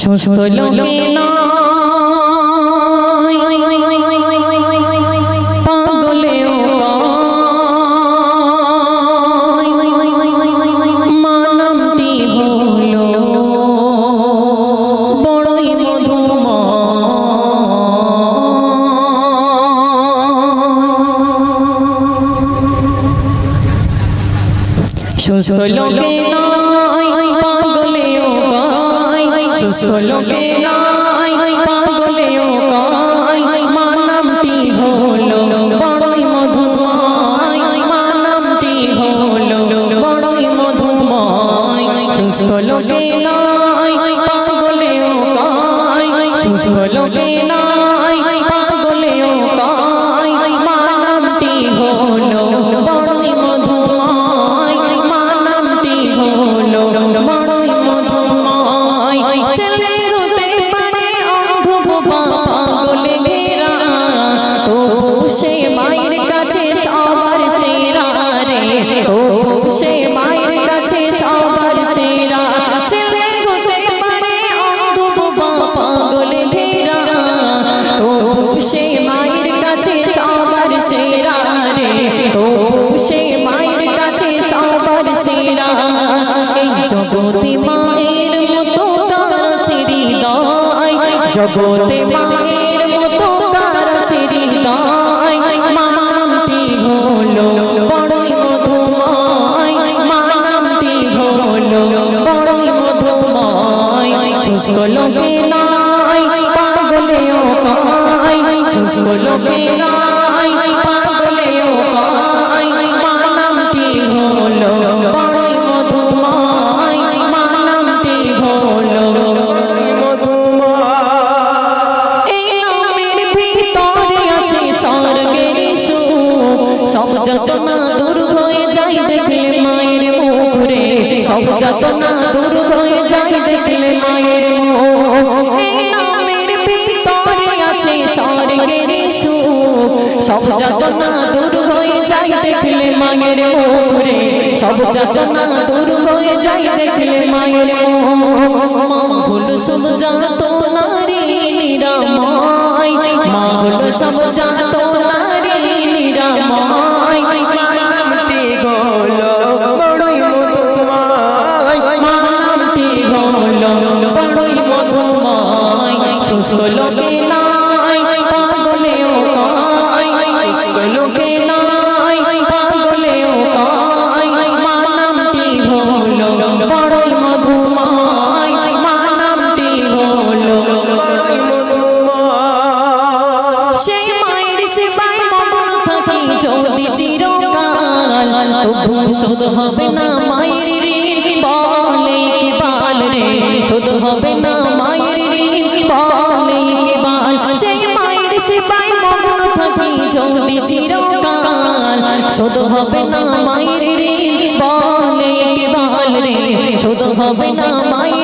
সুস্থ লোকে পাগলেও পায়। মা নামটি হলো বড়ই মধুময় সুস্থ লোকে নয় নয় পাগলেও পায় মা নামটি হলো বড়ই মধুময়। মা নামটি হলো বড়ই মধুময়। সুস্থ লোকে নয় পাগলেও পায় সুস্থ লোকে নয় কাছে সবার সেরা রে। তবু সে মায়ের কাছে সবার সেরা। এই জগতে মায়ের মতো কার ছেড়ি দয় জগতে মায়ের মতো কার ছেড়ি দয় মা হলো বড়ই মধুময়। মা নামটি হলো বড়ই মধুময়। সুস্থ লোকে নয় পাগলেও কয়। সুস্থ লোকে মধুময় এই নামের ভিতরে আছে স্বর্গের সুখ, সব যাতনা দূর হয়ে যায় মায়ের মুখ রে সব সব যাতনা দূর হয়ে যায় দেখলে মায়ের মুখ সব যাতনা দূর হয়ে যায় দেখলে মায়ের মা হলো সব জাত নারী নিরাময়। মা হলো সব জাত নারী নিরাময়। মা নামটি হলো বড়ই মধুময়। মা নামটি হলো বড়ই মধুময়। সুস্থ লোকে নয় তবু শোধ হবে না মায়ের ঋণ, বলে কি বাল রে? শোধ হবে না মায়ের ঋণ, বলে কি বাল? সেই মায়ের সেবায় মগ্ন থাকি যদি চিরকাল। হবে না মায়ের ঋণ, বলে কি বাল রে? হবে না মায়ের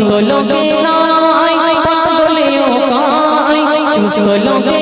সুস্থ লোকে নাই পাগলেও কাই সুস্থ লোকে